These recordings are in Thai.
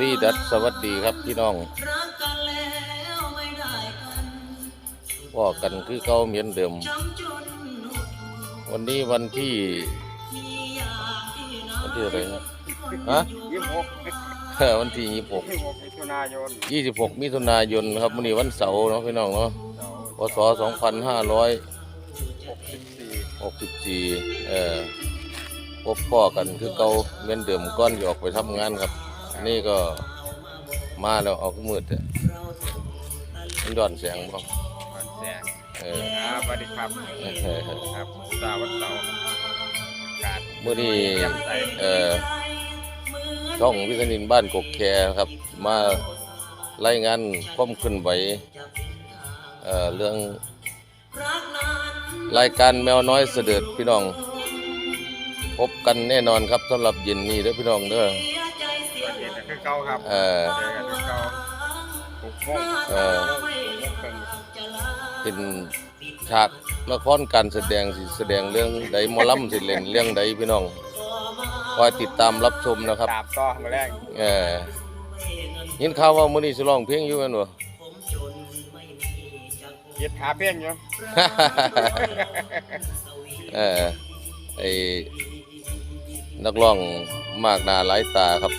วีดัสสวัสดีครับพี่น้องว่ากันคือเก่าเหมือนเดิม วันนี้วันที่วันที่อะไรนะฮะยี่สิบหกวันที่ยี่หกยี่สิบหกมิถุนายนยี่สิบหกมิถุนายนครับวันนี้วันเสาร์เนาะพี่น้องเนาะเสาร์พศสองพันห้าร้อยหกสิบสี่หกสิบสี่เอ่อพบพ่อกันคือเก่าเหมือนเดิมก้อนหยออกไปทำงานครับ นี่ก็มาแล้วเอาขึ้นมืดเนี่ยมันย้อนเสียงบ้างวันแสงเออครับสวัสดีครับเออครับสาววันเสาร์อากาศเมื่อนี้เยี่ยมใสเอ่อช่องวิทนินบ้านกกแคครับ มารายงานความขึ้นไหวเอ่อเรื่องรายการแมวน้อยเสด็จพี่น้อง พบกันแน่นอนครับสำหรับเย็นนี้เด้อพี่น้องเด้อ วันเย็นคือเก่าครับเออเจอกันคือเก่าหกโมงเออกโมงครึ่งเป็นฉากละครการแสดงสิแสดงเรื่องใดหมอลำสิเล่นเรื่องใดพี่น้องคอยติดตามรับชมนะครับ ตามต่อมาแรกเออยินข่าวว่ามื้อนี้สิร้องเพลงอยู่แม่นบ่ยึดขาเพี้ยงอยู่เออไอ้นักร้องมากหน้าหลายตาครับ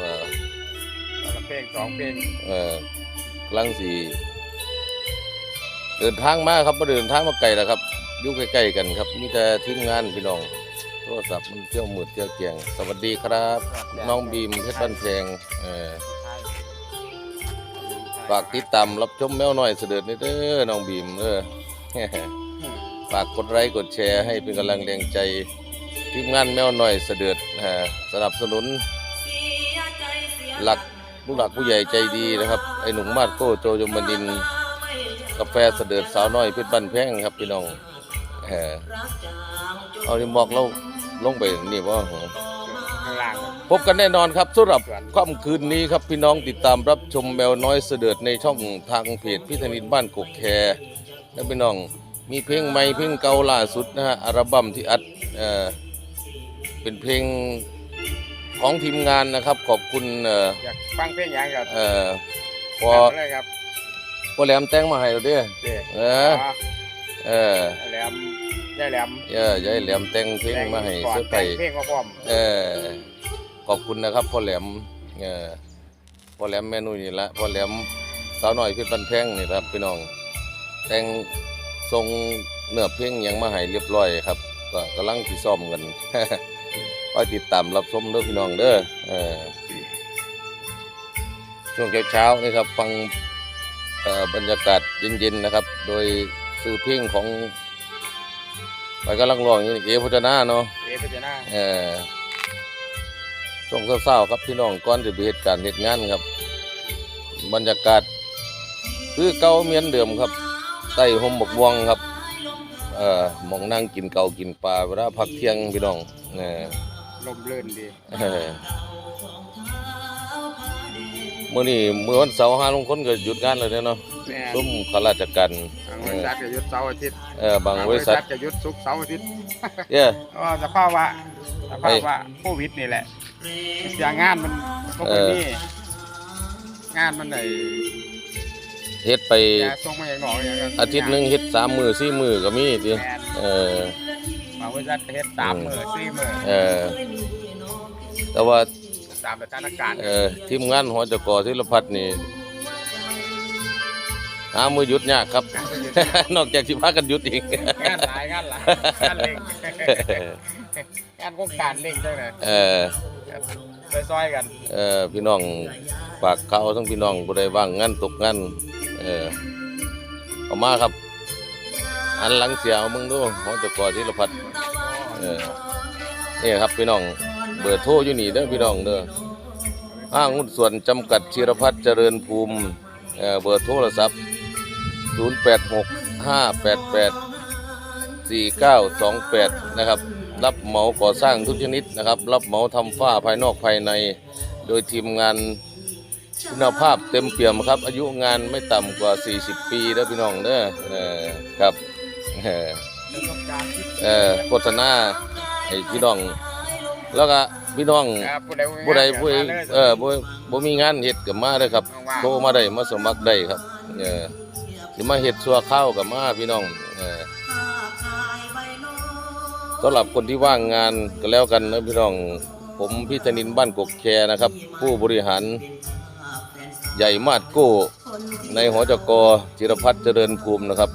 เออวันละเพลงสองเพลงเออกำลังสิเดินทางมาครับมาเดินทางมาไกลแล้วครับอยู่ใกล้ๆกันครับมีแต่ทีมงานพี่น้องโทรศัพท์มันเที่ยวมืดเที่ยวแจงสวัสดีครับ น้องบีมเพชรบ้านแพงเออฝากติดตามรับชมแมวหน้อยเสด็จนี่เด้อน้องบีมเด้อฝากกดไลค์กดแชร์ให้เป็นกำลังแรงใจทีมงานแมวหน้อยเสด็จนะฮะสนับสนุน หลักผู้หลักผู้ใหญ่ใจดีนะครับไอ้หนุ่มมาดโก้โจยมดินกาแฟเสด็จสาวน้อยเพชรบ้านแพงครับพี่น้องเออเอาที่บอกเราลงไปนี่ว่าข้างล่างพบกันแน่นอนครับสำหรับค่ำคืนนี้ครับพี่น้องติดตามรับชมแมวน้อยเสด็จในช่องทางเพจพิธนินบ้านกกแคและพี่น้องมีเพลงใหม่เพลงเก่าล่าสุดนะฮะอัลบั้มที่อัดเอ่อเป็นเพลง ของทีมงานนะครับ ขอบคุณเอ่ออยากฟังเพลงอย่างกับเอ่อพอเลยครับพอแหลมแต่งมาให้เราเด้อเด้เออเออแหลมยายแหลมเออยายแหลมแต่งเพลงมาให้ก่อนเสื้อไผ่แต่งเพลงก็พร้อมเออขอบคุณนะครับพ่อแหลมเออพ่อแหลมแม่นุ่ยนี่ละพ่อแหลมสาวหน่อยเพี่บันแพงนี่ครับพี่น้อง แต่งทรงเนื้อเพลงหยังมาให้เรียบร้อยครับ ก็กำลังที่ซ่อมกัน คอยติดตามรับชมเด้อพี่น้องเด้อเออช่วงเช้าๆนี่ครับฟังเอ่อบรรยากาศเย็นๆนะครับ โดยซื้อเพลงของไปกำลังร้องอยู่นี่เอพจนาเนาะเอพิจารณาเออช่วงเศร้าๆครับพี่น้องก่อนจะไปเหตุการณ์เหตุงานครับ บรรยากาศคือเก่าเหมียนเดิมครับใต้ห่มบกม่วงครับเอ่อหมองนั่งกินเก่าวกินปลาเวลาพักเที่ยงพี่น้องเออ ลมลื่นดีเออมื่อนี้มื่อวันเสาร์ห้าลงคนก็หยุดงานเลยเนาะแม่ซุ้มข้าราชการบางเอบริอษัทจะหยุดเสาร์อาทิตย์เออบางบริษัทจะหยุดศุกร์เสาร์อาทิตย์เย้เพราะว่าสภาพว่าสภาพว่าโควิดนี่แหละเสียงานมันก็ไม่มีงานมันไหนเฮ็ดไปแกส่งมาอย่างหนออย่างนั้นอาทิตย์หนึงเฮ็ดสามมือสี่มือก็มีติแม่นเออ บางบริษัทก็เฮ็ดสามมื้อสี่มื้อเออ แต่ว่าตามสถานการณ์เออทีมงานหอจกศิลพัฒน์นี่หามือหยุดยากครับ นอกจากสิพากันหยุดอีกงานหลายงานหลายงานเล่งงานโครงการเล่งจังได๋เออไปซอยกัน เออพี่น้องฝากเขาทั้งพี่น้องผู้ใดว่างงานตกงานเออเอามาครับ อันหลังเสียเอามึงดูหอจกศิลพัฒน์เออนี่ครับพี่น้องเบอร์โทรอยู่นี่เด้อพี่น้องเด้อห้างหุ้นส่วนจำกัดชิรพัฒน์เจริญภูมิเออเบอร์โทรศัพท์ 0865884928 นะครับ รับเหมาก่อสร้างทุกชนิดนะครับ รับเหมาทำฝ้าภายนอกภายใน โดยทีมงานคุณภาพเต็มเปี่ยมครับ อายุงานไม่ต่ำกว่า 40 ปีแล้วพี่น้องเด้อเออครับ เออโครงการที่เออโฆษณาให้พี่น้อง แล้วก็พี่น้องครับผู้ใดผู้ใดผู้ใดมาลยเออบ่บ่มีงานเฮ็ดก็มาเด้อครับว่างๆโทรมาได้มาสมัครได้ครับเออสิมาเฮ็ดซัวข้าวก็มาพี่น้องเออสำหรับคนที่ว่างงานก็แล้วกันนะพี่น้องผมพี่ธนินบ้านกกแคนะครับ ผู้บริหารใหญ่มาดโก้ในหอจกจิรพัฒน์เจริญภูมินะครับ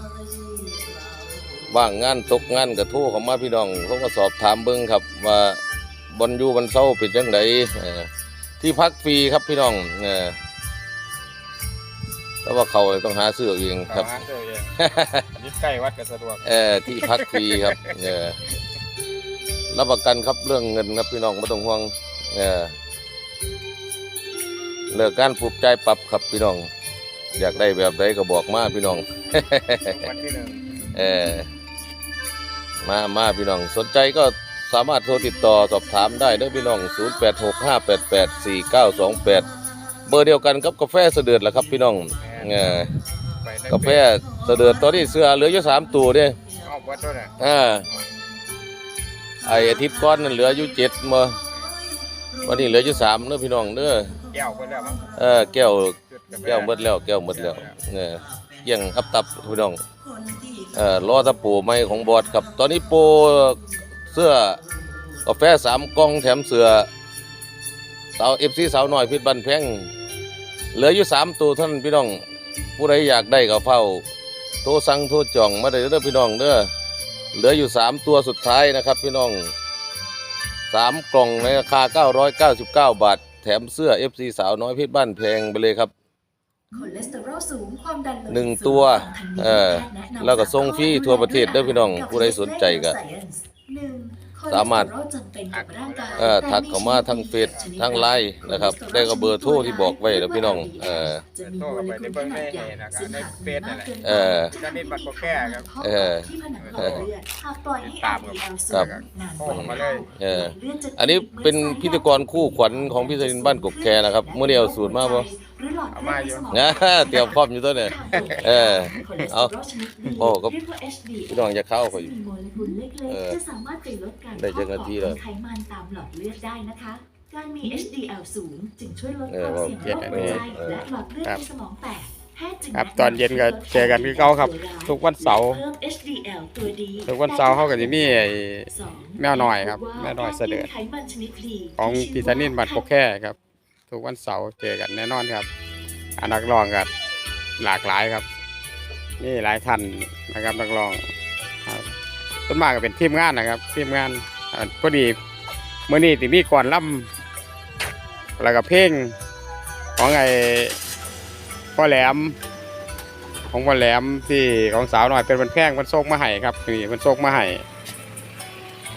ว่างงานตกงานกระทู้เข้ามาพี่น้องเขาก็สอบถามเบิ้งครับว่าบอลอยู่บนเศร้าเป็นจังไดเอ่อที่พักฟรีครับพี่น้องเออแต่ว่าเขาต้องหาซื้อเอาเองคครัรับบเออเองอันนี้ใกล้วัดก็สะดวกเออที่พักฟรีครับเออรับประกันครับเรื่องเงินครับพี่น้องไม่ต้องห่วงเออเลิกการปลูกใจายปรับครับพี่น้อง อยากได้แบบใดก็บอกมาพี่น้องวันที่หนึ่งเออ มามาพี่น้องสนใจก็สามารถโทรติดต่อสอบถามได้เด้อพี่น้อง 0865884928 เบอร์เดียวกันกับกาแฟเสดือดแหละครับพี่น้องเออไปได้กาแฟเสดือดตอนนี้เสื้อเหลืออยู่สามตัวเด้เอาวัดด้วยนะอ่าไออาทิตย์ก้อนนั่นเหลืออยู่เจ็ดมาวันนี้เหลืออยู่สามเด้อพี่น้องเด้อแก้วไปแล้วมั้งเออแก้วจุดาฟแก้วหมดแล้วแก้วหมดแล้วเนี่ยเกี่ยงอับตับพี่น้อง เอ่อรอตะปูใหม่ของบอดครับ ตอนนี้โปรเสื้อกาแฟสามกล่องแถมเสื้อสาวเอฟซีสาวน้อยพิษบันแพงเหลืออยู่สามตัวท่านพี่น้องผู้ใดอยากได้ก็เฝ้า โทรสั่งโทรจองมาได้เด้อพี่น้องเด้อเหลืออยู่สามตัวสุดท้ายนะครับพี่น้องสามกล่องในราคา 999 บาท แถมเสื้อ FC สาวน้อยพชรบ้านแพงไปเลยครับ คอเลสเตอรอลสูงความดันโลหิตหนึ่งตัวสูงสำคัญเออแพทย์แนะนำแล้วก็ส่งฟรีทั่วประเทศเด้อพี่น้องกับผู้ใดสนใจก็หนึ่งสามารถคอเลสเตอรอลจำเป็นกับร่างกายเอ่อทักเข้ามาทางเฟซทางไลน์นะครับ ได้ก็เบอร์โทรที่บอกไว้แล้วพี่น้องเออจะมีโมเลกุลขนาดใหญ่ซึ่งหากมีมากเกินไปเออจะนิดบัตรโปรแก้ครับเออที่ผนังหลอดเลือดหากปล่อยให้ตามครับ LDL สูครับงนานโอ้กว่ามาเลยเออลืดจะอันนี้เป็นพิธีกรคู่ขวัญของพี่สรินบ้านกกแคนะครับเมื่อเดียวสูตรมาบ่หรือหลอดเอาเลืมาอดอยู่ในสมองนะเตรียมพร้อมอยู่ตัวเนี่ยเออเอาโอ้ก็พี่น้องจะเข้าไปมีโมเลกุลเล็กเออๆจะสามารถไปลดการได้จักนาทีแล้วของไขมันตามหลอดเลือดได้นะคะการมี HDL สูงจึงช่วยลดเอคอวามเสี่ยงโรคหัวใจเออและหลอดเลือดครับในสมองแตกแพทย์จึงครับแะำตอนเย็นก็เจอกันคือเก่าครับ ทุกวันเสาร์เพิ่ม HDL ตัวดีทุกวันเสาร์เขาก็จะมีไอ้สองแมวน้อยครับ แมวน้อยเสด็จไขมันชนิดดีของที่พิชื่ธานินบัตรโปรแก้ครับ ทุกวันเสาร์เจอกันแน่นอนครับอันนักร้องกันหลากหลายครับนี่หลายท่านนะครับนักร้องครับต้นมากก็เป็นทีมงานนะครับ ทีมงานพอดีเมื่อนี้ติมีก่อนล่ำแล้วก็เพลงของไอ้พ่อแหลม ของพ่อแหลมที่ของสาวหน่อยเป็นวันแพงมันโซกมาให้ครับนี่มันโซกมาให้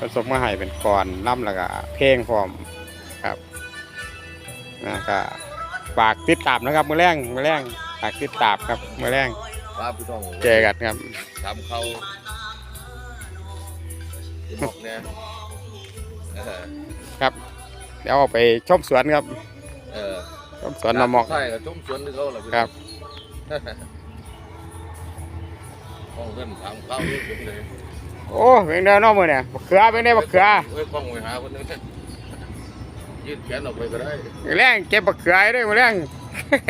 มันโซกมาให้เป็นก่อนล่ำแล้วก็เพลงพร้อมครับ นะก็ฝากติดตามนะครับมือแรงมือแรงฝากติดตามครับมือแรงครับพี่น้องเจอกันครับทำเขาบอกเนี่ยเออครับ เดี๋ยวเอาไปชมสวนครับเออชมสวนน้ำหมอกใช่กับชุ่มสวนที่เขาแหละพี่ครับห้องเพิ่นถามข้าวเรื่องผมเลยโอ้เป็นเดินนอกมือเนี่ยบักเขือเป็นได้บักเขือเฮ้ยกล้องไปหาคนนึง ยืดแขนออกไปก็ได้มือแรงเก็บบักเขือให้ด้วยมือแรง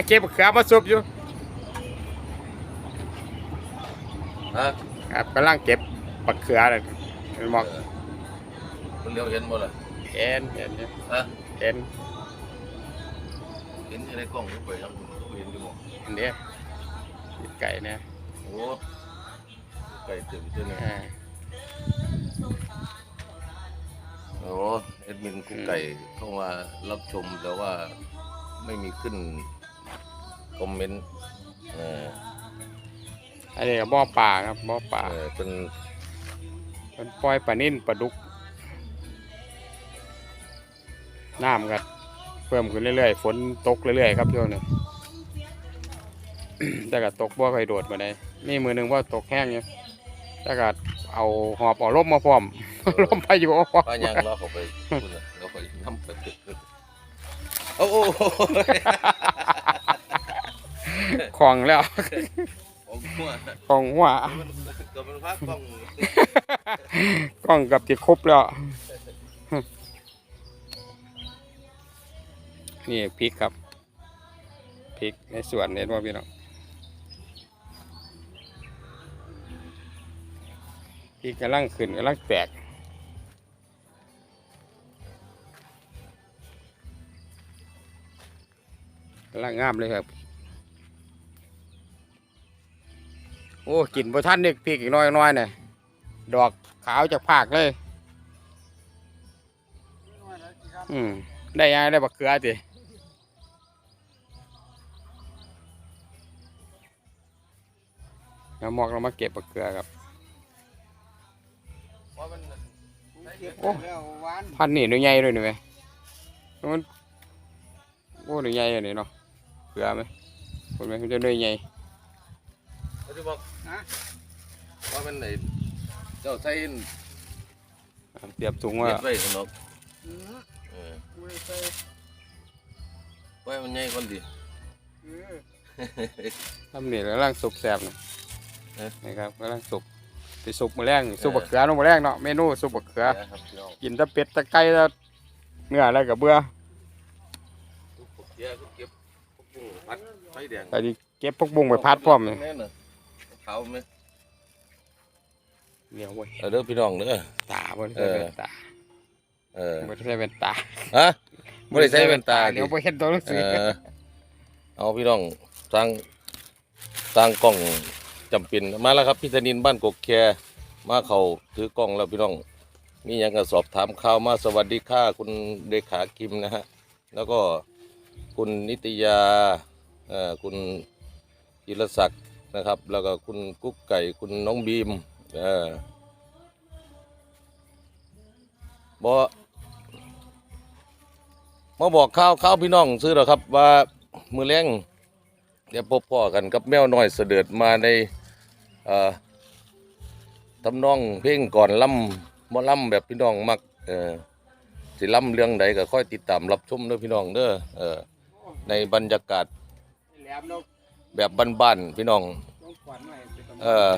เก็บบักเขือมาซุปอยู่ฮะครับกำลังเก็บบักเขือเลยหมอกคนเดียวเห็นบ่ล่ะเห็นเห็นเห็นฮะเห็นเห็นอยู่ในกล้องก็ไปครับเห็นอยู่บ่เห็นเด้ไก่เนี่ยโอ้ไก่เต็มเต็มเลย อ่า โอ้เอ็ดมินกุ๊กไก่เข้ามารับชมแต่ว่าไม่มีขึ้นคอมเมนต์เอออันนี้ก็บ่อป่าครับบ่อป่าเออเป็นเป็นปล่อยปลานิ่นปลาดุกน้ำก็เพิ่มขึ้นเรื่อยๆฝนตกเรื่อยๆครับช่วงนี้แต่ก็ตกบ่ค่อยโดดมาได้มีมือหนึงว่าตกแห้งอยู่แต่ก็เอาหอบเอาร่มมาพร้อม ร่มพายุมาพร้อมป้ายางเราเข้าไปคุณน่ะเราไปน้ำไปตึกขึ้นโอ้โหของแล้วผมหัวของหัวก็มันพักกล้องกล้องกับติดครบแล้วนี่พริกครับพริกในสวนเห็นว่าพี่น้องพริกกำลังขึ้นกำลังแตก กำลังงามเลยครับ โอ้กินพอท่านนี่พริกอีกน้อยน้อยๆเนี่ยดอกขาวจากภาคเลย อืมได้ยังได้บักเขือติเรามอกเรามาเก็บบักเขือครับโอ้พันนี่หนูใหญ่เลยหนี่ไหมมันโอ้หนูใหญ่เลยเนาะ เขือไหมคนไหมมันจะหนูใหญ่เขาจะบอกว่าเป็นไหนเจ้าใส่อะเตรียมถุงเก็ว่าบไว้สนอกเออไว้มันใหญ่คนดีทำนี่กำลังสุกแสบนะเอ๊ะนี่ครับกำลังสุกไปสุกมาแรงนี่สุกบักเขือลงมาแรงเนาะเมนูสุกบักเขือครับพี่น้องกินแตะเป็ดแตะไก่แตะเนื้ออะไรกับเบื่อทุกเก็บเก็บ พวกบุ้งพัดไฟแดงแต่ดิเก็บพวกบุ้งไปพัดพร้อมเลยแน่น่ะขาวไหมเดี๋ยวเว้ยเออเด้อพี่น้องเด้อตาบนเอใส่อเป็นตาเออบนใส่เป็นตาฮะไม่ได้ใส่แว่นตาเดี๋ยวดิไปเห็นตัวหนังเอสืออเอาพี่น้องสร้างสร้างกล้องจำเป็นมาแล้วครับพี่ธนินบ้านกกแคมาเขาถือกล้องแล้วพี่น้องมีหยังก็สอบถามข่าวมาสวัสดีค่ะคุณเลขาคิมนะฮะแล้วก็คุณนิตยาเอ่อ คุณจิรศักดิ์นะครับ แล้วก็คุณกุ๊กไก่คุณน้องบีมเออบอมาบอกข่าวข่าวพี่น้องซื้อหรอครับว่ามือแรงเดี๋ยวพบพ่อกันกับแมวน้อยเสด็จมาในทำนองเพลงก่อนล่ำมอล่ำแบบพี่น้องมักสิล่ำเรื่องใดก็ค่อยติดตามรับชมเด้อพี่น้องเด้ออในบรรยากาศ แหลมลงแบบบ้านๆพี่น้องลงขวัญหน่อยเออ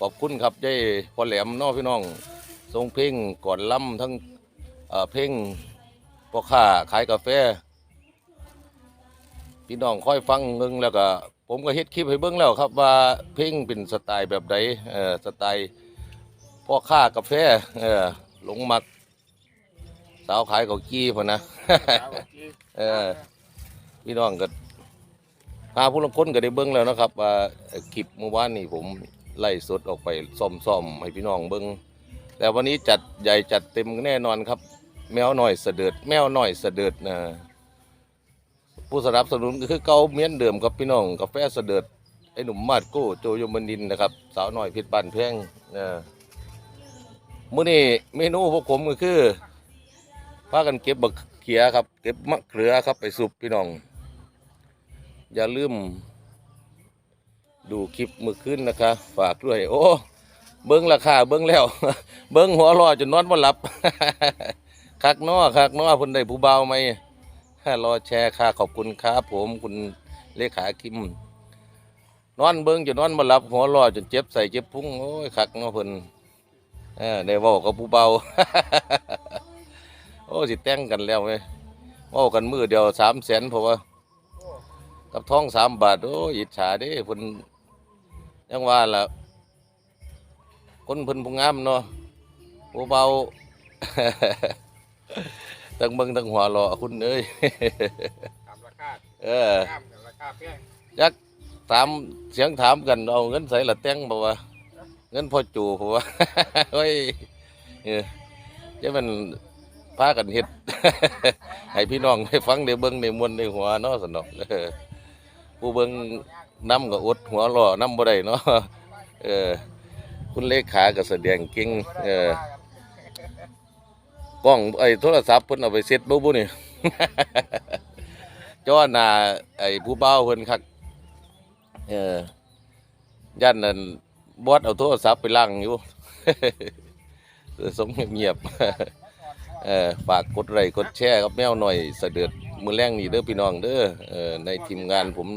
ขอบคุณครับยายพ่อแหลมเน้อพี่น้องทรงเพลงก่อนล่ำทั้งเอ่อเพลงพ่อค้าขายกาแฟ พี่น้องค่อยฟังเบิ่งแล้วก็ ผมก็เฮ็ดคลิปให้เบิ่งแล้วครับว่าเพลงเป็นสไตล์แบบใดเออสไตล์พ่อค้ากาแฟเออหลงมัก สาวขายเกากี้พอนะ เออพี่น้องก็ พาผู้ลางคนก็ได้เบิ้งแล้วนะครับว่าคลิปเมื่อวานนี้ผมไล่สดออกไปซ่อมๆให้พี่น้องเบิ้งแต่วันนี้จัดใหญ่จัดเต็มแน่นอนครับ แมวหน่อยเสด็จแมวหน่อยเสด็จนะผู้สนับสนุนก็คือเกาเมียนเดิมครับพี่น้องกาแฟเสด็จไอ้หนุ่มมาดโก้โจยมนินนะครับ สาวหน่อยพชรบานแพงนะมื้อนี้เมนูพวกผมก็คือพากันเก็บบักเขียครับ เก็บมะเขือครับไปสุบพี่น้อง อย่าลืม ดูคลิปมือขึ้นนะคะ ฝากด้วย โอ้ เบิ้งราคาเบิ้งแล้ว เบิ้งหัวรอจนนอนบ่หลับ คักน้อคักน้อเพิ่นได้ผู้เบาไหมรอแชร์ค่ะขอบคุณครับผมคุณเลขาคิม นอนเบิ้งจนนอนบ่หลับ หัวรอจนเจ็บใส่เจ็บพุงโอ้ยคักน้อเพิ่นอได้ว้ากับผู้เบา โอ้สิแต่งกันแล้วไหมโอ้กันมือเดียวสามแสนเพราะว่า กับท้องสามบาท โอ้ยอิจฉาเด้เพิ่นยังว่าล่ะคนเพิ่นผู้งามเนาะผู้เบาตั้งเบิ่งตั้งหัวรอคุณเอ้ยตามราคาเออตามราคาแพงจักถามเสียงถามกันเอาเงินใส่ละแต่งบ่ว่าเงินพอจูเพราะว่าเฮ้ยเออจะมันพากันเฮ็ด ให้พี่น้องได้ฟังได้เบิ่งได้มวนได้หัวเนาะสนอกเออ ผู้เบิงน้ำก็อดหัวล้อน้ำบ่ได้เนาะเออคุณเลขาก็แสดงเก่งเออกล้องไอ้โทรศัพท์เพิ่นเอาไปเซ็ตบ่บุนี่ จ้อหน้าไอ้ผู้เบ้าเพิ่นคักเออย่านนั่นบอดเอาโทรศัพท์ไปล้างอยู่สมเงียบๆเออฝากกดไลค์กดแชร์กับแมวหน่อยเสด็จ มือแรงนี่เด้อพี่น้องเด้อเออในทีมงานผม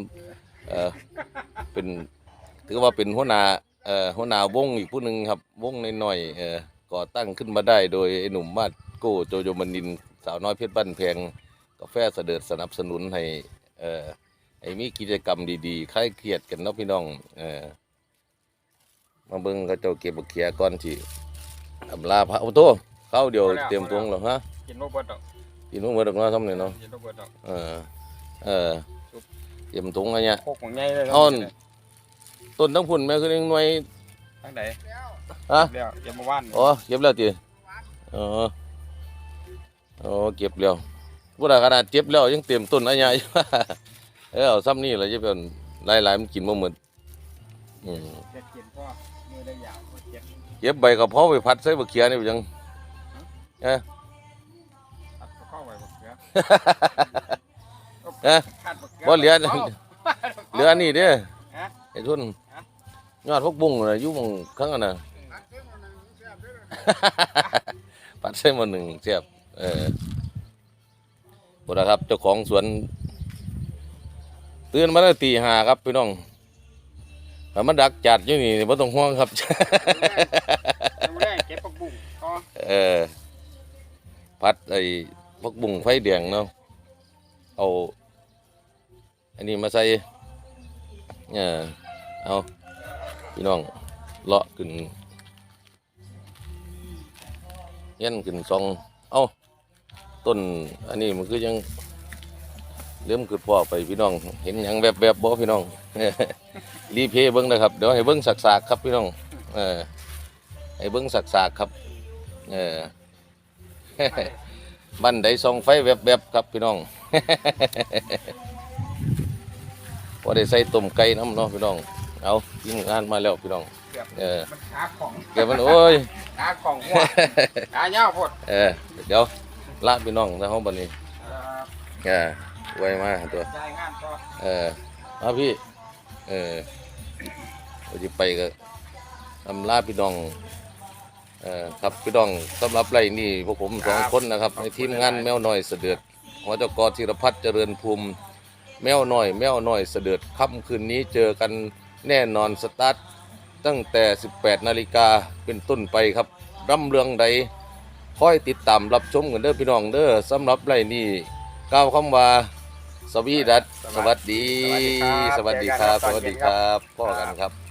เออเป็นถือว่าเป็นหัวหน้าเอ่อหัวหน้าวงอีกผู้หนึ่งครับวงน้อยๆเออก่อตั้งขึ้นมาได้โดยไอ้หนุ่มมาดโก้โจโจมนินสาวน้อยเพชรบ้านแพงกาแฟเสด็จสนับสนุนให้เอ่อให้มีกิจกรรมดีๆคลายเครียดกันเนาะพี่น้องเออมาเบิ่งเขาเจ้าเก็บบักเขียก่อนที่อำลาพระโอ้โตเข้าเดียวเตรียมตวงแล้วฮะ กินบ่เบิดด อกกินมื้อมื้อดอกเนาะซ้ำนี่เนาะกินบ่เบิดดอกเออเออเตรียมถุงอะไรเนี่ยโคกของใหญ่เลยอ้อน ต้นทั้งพุ่นแม่คือยังหน่วย ทางใดฮะ แล้วเดี๋ยวมาว่านอ๋อเก็บแล้วติเอออ๋อเก็บแล้วผู้ใดขนาดเก็บแล้วยังเตรียมต้นอะไรอยู่เออเอาซ้ำนี่ล่ะจะเป็นหลายๆมันกินบ่หมดอืม เจ็ดกินพ่อมือได้ยาวเจ็ดเก็บใบกระเพราไปพัดใส่บักเขียนี่ยังเอ้อตัดเข้าไป บักเขือเอ้อขาดบักเขืบ่เหลือาเหลือนี่เด้อฮะไอ้ทุนฮะยอดพวกบุ้งน่ะอยู่หมองข้างนั้นน่ะ ปัดใส่หมาหนึ่งเสียบเออหมดแล้วครับเจ้าของสวนตื่นมาตั้งตีห้าครับพี่น้องถ้ามันดักจัดอยู่นี่ไม่ต้องห่วงครับดูแลเก็บผักบุ้งต่อ เออ พัดไอ้ พวกบุ้งไฟแดงเนาะเอา อันนี้มาใส่เออเอาพี่น้องเลาะขึ้นเย็นขึ้นซองเอาต้นอันนี้มันคือยังเริ่มขึ้นพ่อไปพี่น้อง เห็นยังแบบแบบบ่พี่น้องรีเพย์เบิ้งนะครับเดี๋ยวให้เบิ้งสักๆครับพี่น้องเออให้เบิ้งสักๆครับ เออ บ้านใดส่องไฟแวบๆครับพี่น้อง พอได้ใส่ต้มไก่น้ำเนาะพี่น้อง เอาทีมงานมาแล้วพี่น้อง เกือบเออ มันขาของเก็บมันโอ้ย ขาของหัวขาเงาพดเออ เดี๋ยวลาพี่น้องนะห้องบันนี้เอ่อเออไวมากตัวจ่ายงานต่อเออเอาพี่ เออเราจะไปก็ทำลาพี่น้อง เออครับพี่น้องสำหรับไรนี่พวกผมสองคนนะครับในทีมงานแมวน้อยเสด็จหัวเจกธีรพัฒน์เจริญภูมิ แมวน้อย แมวน้อยเสด็จค่ำคืนนี้เจอกันแน่นอนสตาร์ทตั้งแต่ 18 นาฬิกาเป็นต้นไปครับร่ำเรืองใดคอยติดตามรับชมกันเด้อพี่น้องเด้อสำหรับไรนี่กล่าวคำว่าสวีดัสสวัสดี สวัสดีครับ สวัสดีครับพ่อกันครับ